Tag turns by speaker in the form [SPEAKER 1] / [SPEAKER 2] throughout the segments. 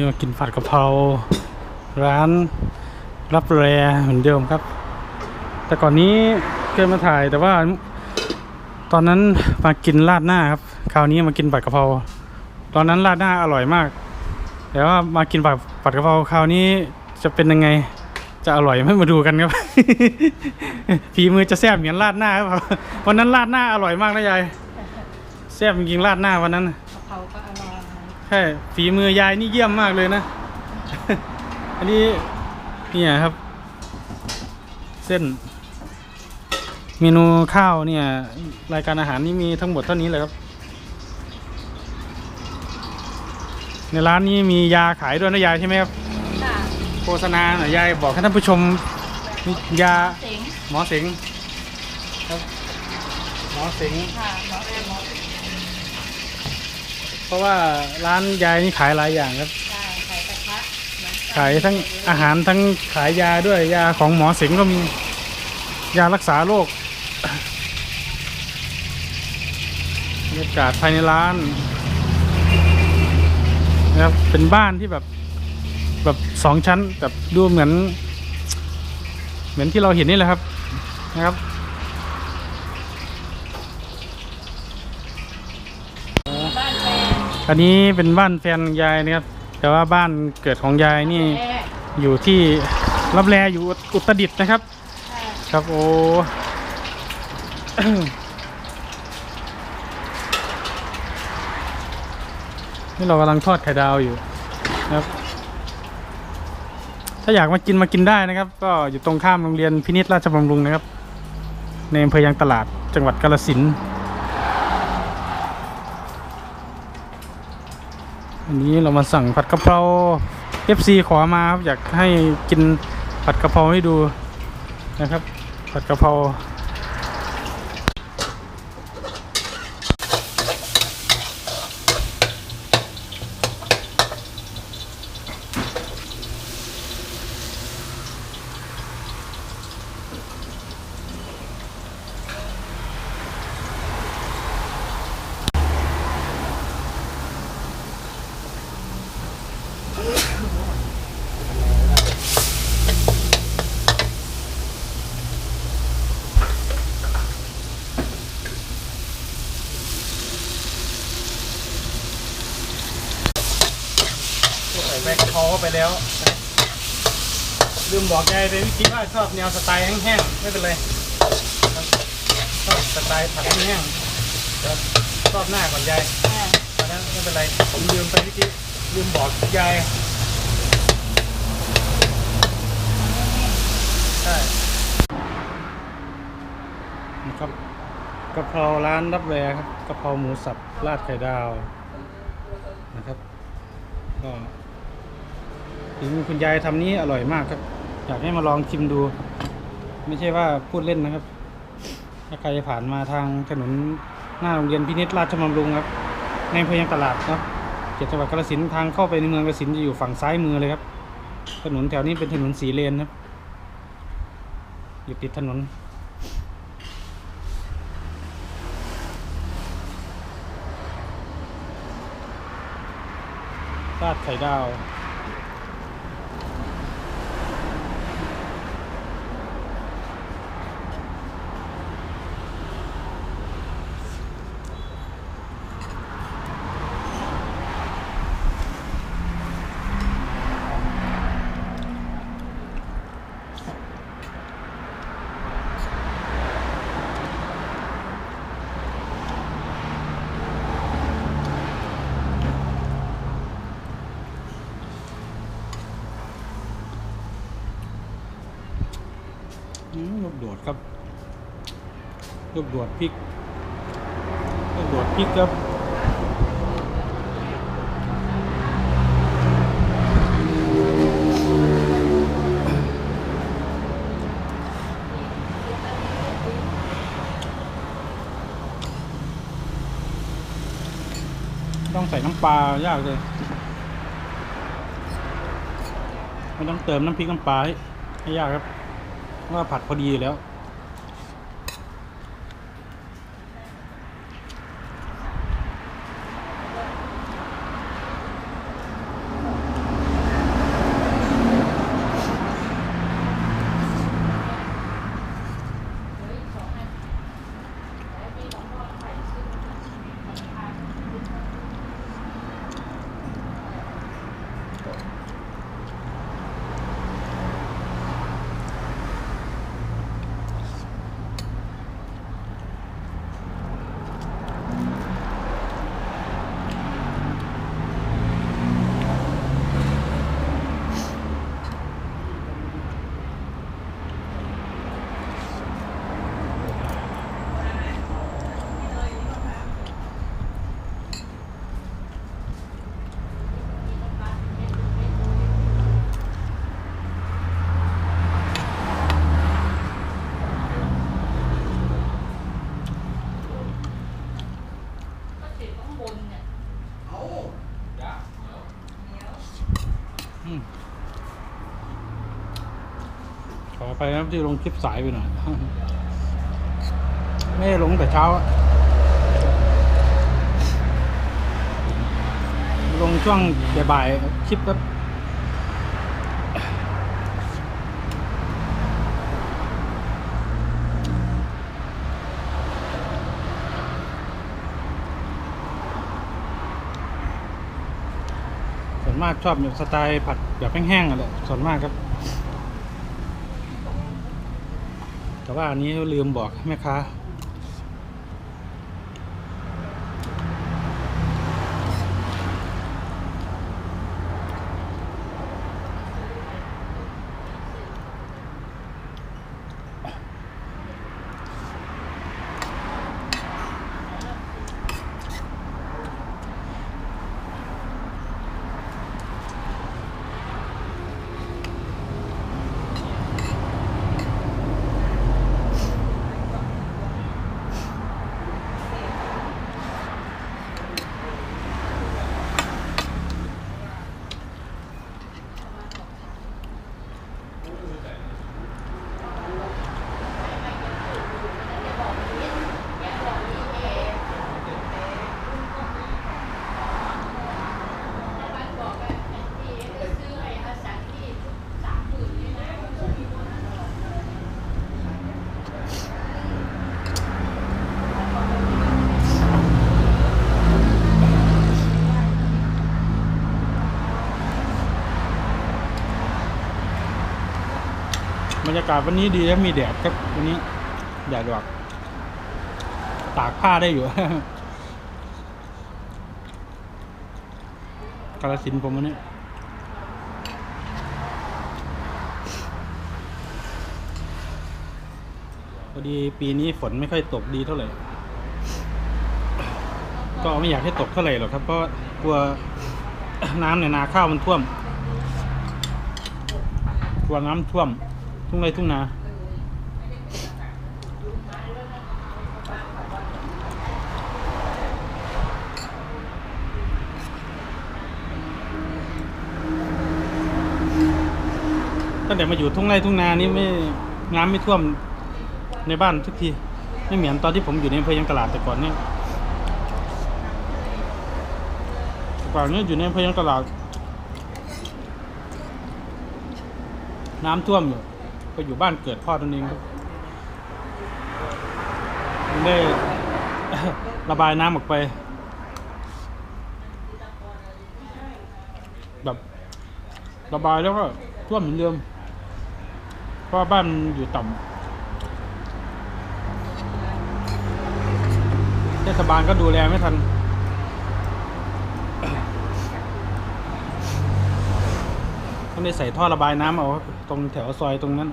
[SPEAKER 1] นี่มากินผัดกะเพราร้านรับแรเหมือนเดิมครับ แต่ก่อนนี้เคยมาถ่ายแต่ว่า ตอนนั้นมากินราดหน้าครับคราวนี้มากินผัดกะเพราตอนนั้นราดหน้าอร่อยมาก แต่ว่ามากินผัดผัดกะเพราคราวนี้จะเป็นยังไงจะอร่อยไหมมาดูกันครับฝีมือจะแซ่บเหมือนราดหน้าครับวันนั้นราดหน้าอร่อยมากนะยายแซ่บจริงราดหน้าวันนั้น
[SPEAKER 2] กะเพราก็อร่อย
[SPEAKER 1] ใช่ฝีมือยายนี่เยี่ยมมากเลยนะ อันนี้เนี่ยครับ เส้น เมนูข้าวเนี่ย รายการอาหารนี่มีทั้งหมดเท่านี้เลยครับ ในร้านนี้มียาขายด้วยนะยายใช่ไหมครับ
[SPEAKER 2] ค่ะ
[SPEAKER 1] โฆษณาหน่อยยายบอกให้ท่านผู้ชมมียา
[SPEAKER 2] เสียง
[SPEAKER 1] หมอเสงครับหมอเสง
[SPEAKER 2] ค่ะหมอเอ็มหมอเอ็ม
[SPEAKER 1] เพราะว่าร้านยายนี่ขายหลายอย่างครับ
[SPEAKER 2] ใช่ไข่กระทะเหมือนกัน
[SPEAKER 1] ขายทั้งอาหารทั้งขายยาด้วยยาของหมอเสงก็มียารักษาโรคบรรยากาศภายในร้านนะครับเป็นบ้านที่แบบแบบสองชั้นแบบดูเหมือน เหมือนที่เราเห็นนี่แหละครับนะครับ
[SPEAKER 2] บ้านแฟน
[SPEAKER 1] อันนี้เป็นบ้านแฟนยายนะครับ แต่ว่าบ้านเกิดของยายนี่อยู่ที่รับแลอยู่อุตรดิตถ์นะครับ
[SPEAKER 2] ค
[SPEAKER 1] รับโอ้นี่เรากำลังทอดไข่ดาวอยู่นะครับ ถ้าอยากมากินมากินได้นะครับ ก็อยู่ตรงข้ามโรงเรียนพินิจราชบำรุงนะครับ ในอำเภอยางตลาดจังหวัดกาฬสิน อันนี้เรามาสั่งผัดกะเพรา FC ขอมาครับอยากให้กินผัดกะเพราให้ดูนะครับ ผัดกะเพราใส่ใบกะเพราเข้าไป แล้วลืมบอกยายเลยเมื่อกี้ว่าชอบแนวสไตล์แห้งๆไม่เป็นไรชอบสไตล์ผัดแห้งๆรอบหน้าก่อนยาย
[SPEAKER 2] ค่ะ
[SPEAKER 1] ตอนนั้นไม่เป็นไรผมลืมไปเมื่อกี้ลืมบอกยายใช่ครับกะเพราร้านรับแรครับกะเพราหมูสับราดไข่ดาวนะครับก็ ถึงคุณยายทำนี้อร่อยมากครับ อยากให้มาลองชิมดู ไม่ใช่ว่าพูดเล่นนะครับ ถ้าใครผ่านมาทางถนนหน้าโรงเรียนพินิจราชบำรุงครับ ในอำเภอยางตลาดครับเขตจังหวัดกาฬสินธุ์ทางเข้าไปในเมืองกาฬสินธุ์จะอยู่ฝั่งซ้ายมือเลยครับ ถนนแถวนี้เป็นถนนสีเลนครับอยู่ติดถนนราดไข่ดาว ลูกโดดพริกลูกโดดพริกครับต้องใส่น้ำปลายากเลยไม่ต้องเติมน้ำพริกน้ำปลาให้ยากครับ ว่าผัดพอดีแล้ว
[SPEAKER 2] ก็ติดข้างบนเนี่ย
[SPEAKER 1] อืมขอ ไปนะที่ลงคลิปสายไปหน่อยไม่ลงแต่เช้า ลงช่วงบ่ายๆคลิปครับส่วนมากชอบแบบสไตล์ผัดแบบแห้งๆอะไรส่วนมากครับ แต่ว่าอันนี้ลืมบอกแม่ค้า รรยากาศวันนี้ดีแล้วมีแดดครับวันนี้แดดออกตากผ้าได้อยู่กาลสินผมวันนี้พอดีปีนี้ฝนไม่ค่อยตกดีเท่าไหร่ ก็ไม่อยากให้ตกเท่าไหร่หรอกครับ เพราะกลัวน้ำในนาข้าวมันท่วม กลัวน้ำท่วม ทุ่งไรทุ่งนาตั้งแต่มาอยู่ทุ่งไร่ทุ่งนานี่ไม่น้ำไม่ท่วมในบ้านทุกทีไม่เหมือนตอนที่ผมอยู่ในอำเภอยังตลาดแต่ก่อนเนี่ยแต่ก่อนเนี่ยอยู่ในอำเภอยังตลาด น้ำท่วมอยู่ ไปอยู่บ้านเกิดพ่อตนเองได้ระบายน้ำออกไป แบบระบายแล้วก็ท่วมเหมือนเดิมเพราะบ้านอยู่ต่ำเทศบาลก็ดูแลไม่ทัน ต้องได้ใส่ท่อระบายน้ำเอาครับตรงแถวซอยตรงนั้น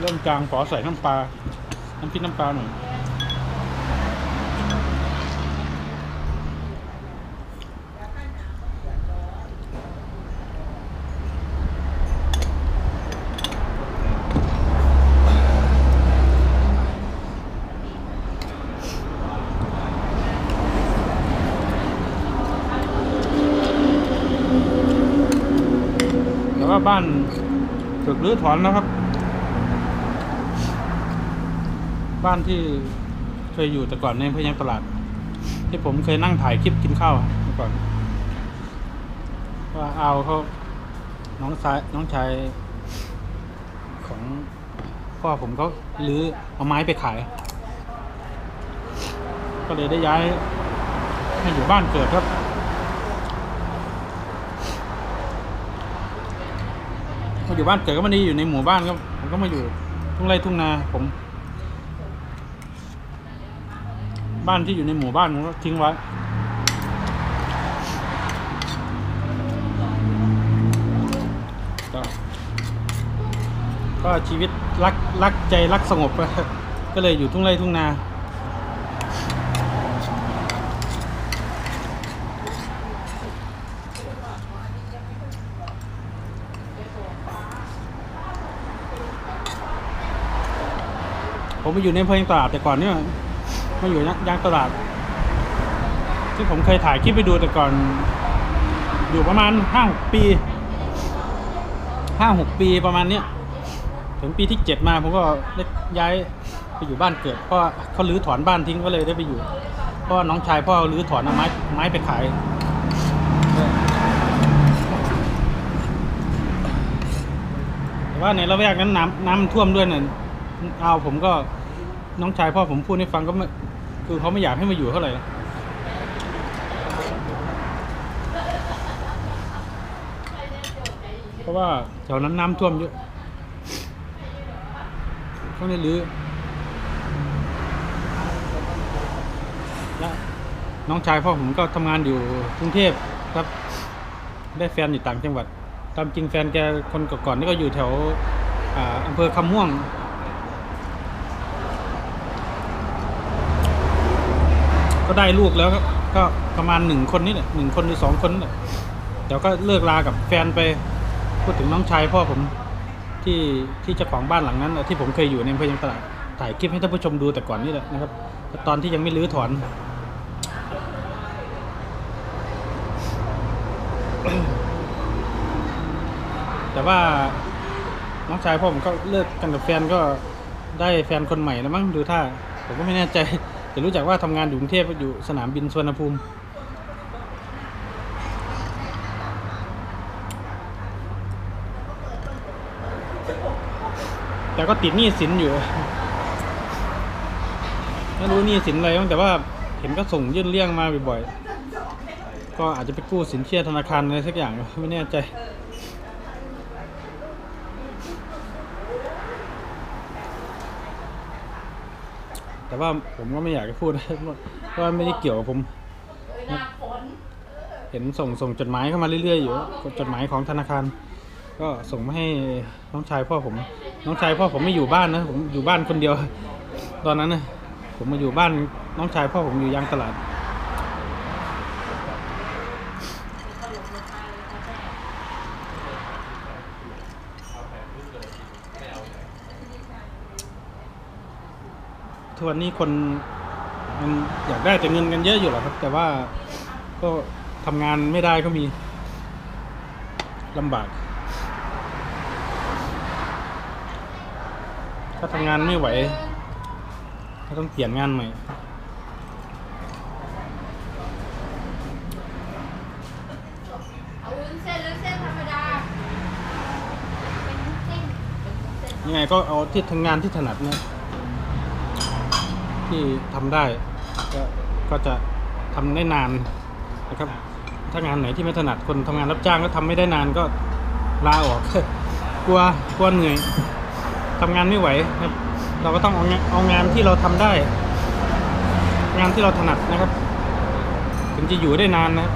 [SPEAKER 1] เริ่มกลางขอใส่น้ำปลา น้ำพริกน้ำปลาหน่อย บ้านถูกรื้อถอนแล้วครับ บ้านที่เคยอยู่แต่ก่อนในอำเภอยังตลาด ที่ผมเคยนั่งถ่ายคลิปกินข้าวเมื่อก่อนว่าเอาเขาน้องชายน้องชายของพ่อผมก็รื้อเอาไม้ไปขาย ก็เลยได้ย้ายให้อยู่บ้านเกิดครับ มาอยู่บ้านเกิดก็ไมาดีอยู่ในหมู่บ้านก็ผมก็มาอยู่ทุ่งไร่ทุ่งนาผม บ้านที่อยู่ในหมู่บ้านผมก็ทิ้งไว้ก็ชีวิตรักรักใจรักสงบก็เลยอยู่ทุ่งไร่ทุ่งนา ผมมาอยู่ในเภอยางตลาดแต่ก่อนเนี่ยมาอยู่ย่างตลาด ที่ผมเคยถ่ายคลิปไปดูแต่ก่อน อยู่ประมาณห้าหกปีห้าหกปีประมาณเนี้ยถึงปีที่เจ็ดมาผมก็ได้ย้ายไปอยู่บ้านเกิดเพราะว่าเขาลื้อถอนบ้านทิ้งก็เลยได้ไปอยู่เพราะว่าน้องชายพ่อลื้อถอนเอาไม้ไม้ไปขายแต่ว่าในระแวกนั้นน้ำน้ำท่วมด้วยเนี่ยเอาผมก็ น้องชายพ่อผมพูดให้ฟังก็ไม่คือเขาไม่อยากให้มาอยู่เท่าไหร่เพราะว่าแถวนั้นน้ำท่วมเยอะเขาเลยรื้อและน้องชายพ่อผมก็ทำงานอยู่กรุงเทพครับ ได้แฟนอยู่ต่างจังหวัดตามจริงแฟนแกคนก่อนๆนี่ก็อยู่แถวออำเภอคำม่วง ก็ได้ลูกแล้วก็ประมาณหนึ่งคนนี่แหละหนึ่งคนหรือสองคนแหละเดี๋ยวก็เลิกลากับแฟนไปพูดถึงน้องชายพ่อผมที่ที่เจ้าของบ้านหลังนั้นที่ผมเคยอยู่ในอำเภอยังตลาดถ่ายคลิปให้ท่านผู้ชมดูแต่ก่อนนี่แหละนะครับแต่ตอนที่ยังไม่รื้อถอนแต่ว่าน้องชายพ่อผมก็เลิกกันกับแฟนก็ได้แฟนคนใหม่แล้วมั้งดูท่าผมก็ไม่แน่ใจ แต่รู้จักว่าทำงานอยู่กรุงเทพอยู่สนามบินสุวรรณภูมิแต่ก็ติดหนี้สินอยู่ไม่รู้หนี้สินอะไรบ้างแต่ว่าเห็นก็ส่งยื่นเรื่องมาบ่อยๆ ก็อาจจะไปกู้สินเชื่อธนาคารอะไรสักอย่างไม่แน่ใจ แต่ว่าผมก็ไม่อยากจะพูดเพราะว่าไม่ได้เกี่ยวกับผม เห็นส่งส่งจดหมายเข้ามาเรื่อยๆอยู่จดหมายของธนาคาร ก็ส่งมาให้น้องชายพ่อผม น้องชายพ่อผมไม่อยู่บ้านนะผมอยู่บ้านคนเดียว ตอนนั้นนะผมมาอยู่บ้านน้องชายพ่อผมอยู่ยางตลาด ทุกวันนี้คนมันอยากได้แต่เงินกันเยอะอยู่หรอกครับ แต่ว่าก็ทำงานไม่ได้ก็มีลำบาก ถ้าทำงานไม่ไหว ก็ต้องเปลี่ยนงานใหม่
[SPEAKER 2] เอาวุ้นเส้นหรือเส้นธรรมดาเป็นเส้นเป็นเส้น
[SPEAKER 1] ยังไงก็เอาที่ทำงานที่ถนัดเนี่ย ที่ทำได้ก็ก็จะทำได้นานนะครับ ถ้างานไหนที่ไม่ถนัดคนทำงานรับจ้างก็ทำไม่ได้นานก็ลาออกกลัวกลัวเหนื่อยทำงานไม่ไหวครับ เราก็ต้องเอางานเอางานที่เราทำได้ งานที่เราถนัดนะครับ ถึงจะอยู่ได้นานนะครับ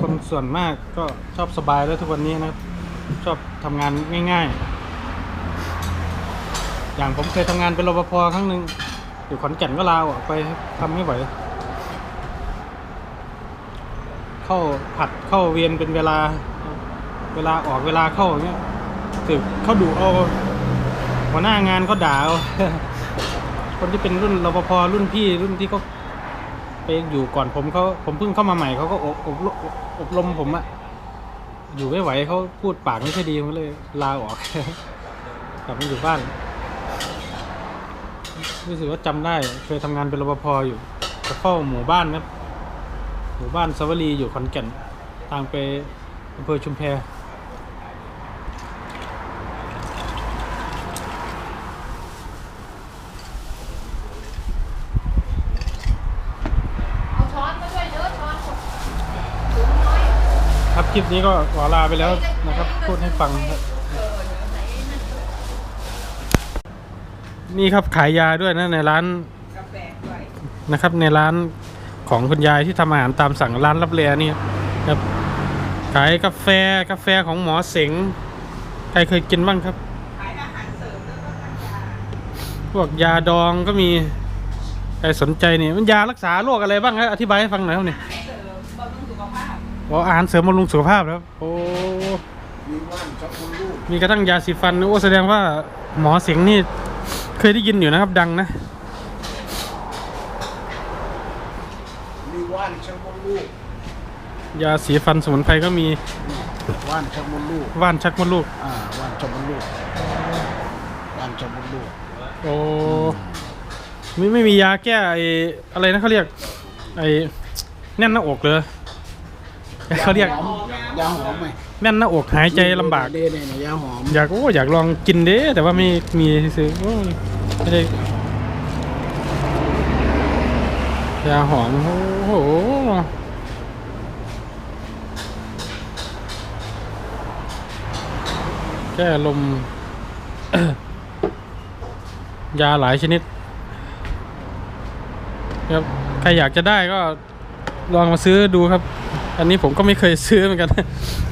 [SPEAKER 1] คนส่วนมากก็ชอบสบายแล้วทุกวันนี้นะครับ ชอบทำงานง่าย ๆ อย่างผมเคยทำงานเป็นรปภครั้งหนึ่งอยู่ขอนแก่นก็ลาออกไปทำไม่ไหวเข้าผัดเข้าเวียนเป็นเวลา เวลาออกเวลาเข้าอย่างเงี้ยถึกเขาดูเอาหัวหน้างานเขาด่าเอาคนที่เป็นรุ่นรปภรุ่นพี่รุ่นที่เขาไปอยู่ก่อนผมเขาผมเพิ่งเข้ามาใหม่เขาก็อบอบรมอบรมผมอะอยู่ไม่ไหวเขาพูดปากไม่ค่อยดีผมเลยลาออกกลับมาอยู่บ้าน รู้สึกว่าจำได้เคยทำงานเป็นรปภอยู่เฝ้าหมู่บ้านครับ หมู่บ้านสวรีอยู่ขอนแก่นทางไปอำเภอชุมแพครับคลิปนี้ก็ขอลาไปแล้วนะครับ พูดให้ฟังครับ นี่ครับขายยาด้วยนะในร้าน
[SPEAKER 3] กาแฟด้วย
[SPEAKER 1] นะครับในร้านของคุณยายที่ทำอาหารตามสั่งร้านรับเรียนี่ครับขายกาแฟกาแฟของหมอเสงใครเคยกินบ้างครับ
[SPEAKER 3] ขายอาหารเสริมแล้วก็ทำยา
[SPEAKER 1] พวกยาดองก็มีใครสนใจนี่มันยารักษาโรคอะไรบ้างครับอธิบายให้ฟังหน่อยครับนี่
[SPEAKER 3] อาหารเสริมบำรุงสุขภาพ
[SPEAKER 1] อ๋ออาหารเสริมบำรุงสุขภาพครับโอ้
[SPEAKER 4] มีว่านช็อกโกลูก
[SPEAKER 1] มีกระทั่งยาสีฟันโอ้แสดงว่าหมอเสงนี่ เคยได้ยินอยู่นะครับดังนะ
[SPEAKER 4] มีว่านช็อกโกลูก
[SPEAKER 1] ยาสีฟันสมุนไพรก็มี
[SPEAKER 4] ว่านช็อกโกลูก
[SPEAKER 1] ว่านชักมดลูก
[SPEAKER 4] อ่าว่านช็อกโกลูกว่านช็อกโกลูก
[SPEAKER 1] โอ้ไม่ไม่มียาแก้ไออะไรนะเขาเรียก ไอแน่นหน้าอกเลยเขาเรียก
[SPEAKER 4] หอมยาหอมไหม
[SPEAKER 1] แน่นหน้าอกหายใจลำบาก
[SPEAKER 4] เดเนี่ยยาหอม
[SPEAKER 1] อยากโอ้อยากลองกินเด้แต่ว่าไม่มีซื้อโอ้ยไม่ได้ยาหอมโอ้โหแก้ลม ยาหลายชนิดครับใครอยากจะได้ก็ลองมาซื้อดูครับ อันนี้ผมก็ไม่เคยซื้อเหมือนกัน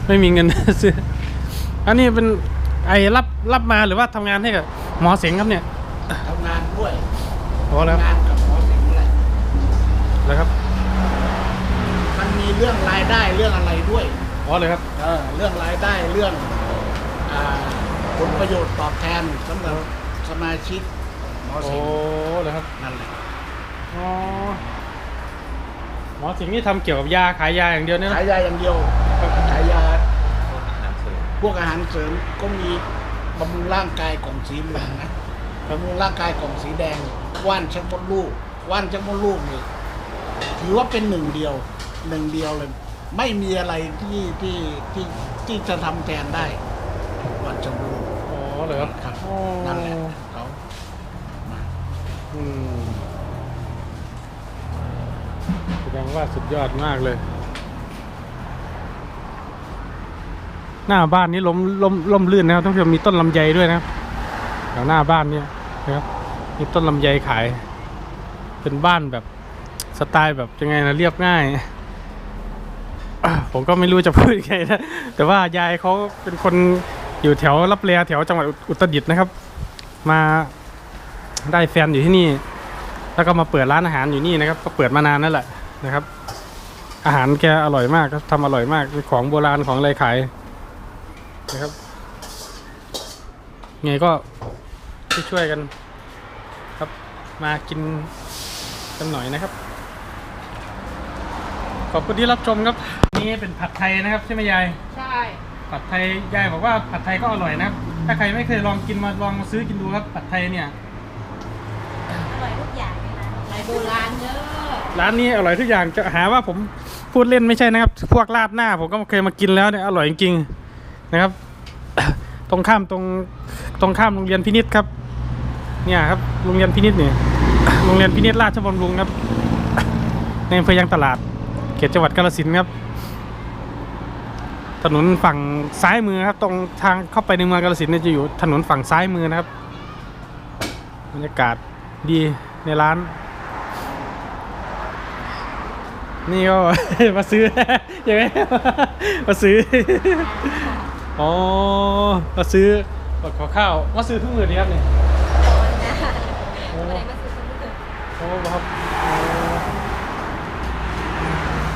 [SPEAKER 1] ไม่มีเงินซื้อ อันนี้เป็นไอ้รับรับมาหรือว่าทำงานให้กับหมอเสงครับเนี่ย
[SPEAKER 4] ทำงานด้วย
[SPEAKER 1] พอแล้ว
[SPEAKER 4] ทำงานกับหมอสิงห์แหละ
[SPEAKER 1] แล้วครับ
[SPEAKER 4] มันมีเรื่องรายได้เรื่องอะไรด้วย
[SPEAKER 1] พอเลยครับ
[SPEAKER 4] เออเรื่องรายได้เรื่องอ่าผลประโยชน์ตอบแทนสำหรับสมาชิกหมอ
[SPEAKER 1] โอ้
[SPEAKER 4] สิงห์
[SPEAKER 1] เลยครับ
[SPEAKER 4] นั่นแหละ
[SPEAKER 1] อ๋อ หมอเสงนี่ทำเกี่ยวกับยาขายยาอย่างเดียวเนี่ยนะ
[SPEAKER 4] ขายยาอย่างเดียวขายยาพวกอาหารเสริมก็มีบำรุงร่างกายกล่องสีเหลืองนะบำรุงร่างกายกล่องสีแดงว่านชักมดลูกว่านชักมดลูกนี่ถือว่าเป็นหนึ่งเดียวหนึ่งเดียวเลย ไม่มีอะไรที่ที่ที่ที่จะทำแทนได้ว่านชักมดลูก
[SPEAKER 1] อ๋อเลยครับ
[SPEAKER 4] ครับ
[SPEAKER 1] อ๋อ
[SPEAKER 4] นั่นแหละ
[SPEAKER 1] ว่าสุดยอดมากเลย หน้าบ้านนี้ล้มล้มล้มลื่นนะครับท่านผู้ชมมีต้นลำไยด้วยนะครับแถวหน้าบ้านเนี่ยนะครับมีต้นลำไยขาย เป็นบ้านแบบสไตล์แบบยังไงนะเรียบง่ายผมก็ไม่รู้จะพูดยังไงนะแต่ว่ายายเขาเป็นคนอยู่แถวรับเลียแถวจังหวัดอุตรดิตถ์นะครับ มาได้แฟนอยู่ที่นี่ แล้วก็มาเปิดร้านอาหารอยู่นี่นะครับ ก็เปิดมานานนั่นแหละ นะครับ อาหารแกอร่อยมากครับทำอร่อยมากเป็นของโบราณของอะไรขายนะครับไงก็ช่วยๆกัน ครับมากินกันหน่อยนะครับ ขอบคุณที่รับชมครับ นี่เป็นผัดไทยนะครับใช่ไหมยาย
[SPEAKER 2] ใช่
[SPEAKER 1] ผัดไทยยายบอกว่าผัดไทยก็อร่อยนะครับ ถ้าใครไม่เคยลองกินมาลองมาซื้อกินดูครับผัดไทยเนี่ย
[SPEAKER 2] โบราณเยอ
[SPEAKER 1] ร้านนี้อร่อยทุกอย่างจะหาว่าผมพูดเล่นไม่ใช่นะครับ พวกราดหน้าผมก็เคยมากินแล้วเนี่ยอร่อยจริงๆนะครับ ตรงข้ามตรงตรงข้ามโรงเรียนพินิษครับ เนี่ยครับโรงเรียนพินิษเนี่ยโรงเรียนพินิษราชบำรุงครับในอำเภอยางตลาด เขตจังหวัดกาฬสินธุ์ครับ ถนนฝั่งซ้ายมือครับ ตรงทางเข้าไปในเมืองกาฬสินธุ์เนี่ยจะอยู่ถนนฝั่งซ้ายมือนะครับบรรยากาศดีในร้าน นี่ก็ มาซื้อใช่ไหมมาซื้อ อ๋อ มาซื้อบัตรขอข้าว มาซื้อทุกมือดีครับเนี่ย
[SPEAKER 2] ร้อนนะอะไรมาซื้อคนอื่น
[SPEAKER 1] โอ้ครับ